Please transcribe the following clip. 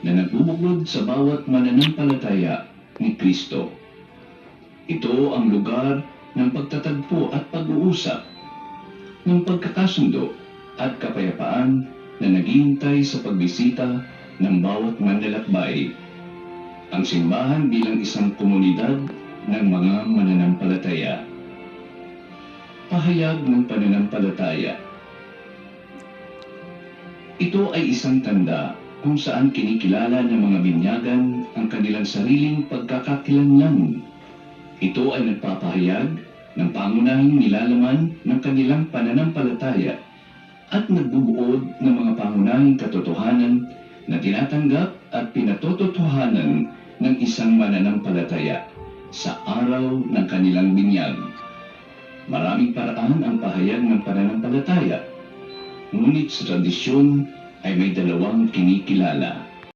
na nagbubuklod sa bawat mananampalataya ni Kristo. Ito ang lugar ng pagtatagpo at pag-uusap, ng pagkakasundo at kapayapaan na naghihintay sa pagbisita ng bawat manlalakbay. Ang simbahan bilang isang komunidad ng mga mananampalataya. Pahayag ng pananampalataya. Ito ay isang tanda kung saan kinikilala ng mga binyagan ang kanilang sariling pagkakakilanlan. Ito ay nagpapahayag ng pangunahing nilalaman ng kanilang pananampalataya at nagbubuod ng mga pangunahing katotohanan na tinatanggap at pinatototohanan ng isang mananampalataya sa araw ng kanilang binyag. Maraming paraan ang pahayag ng pananampalataya, ngunit sa tradisyon ay may dalawang kinikilala.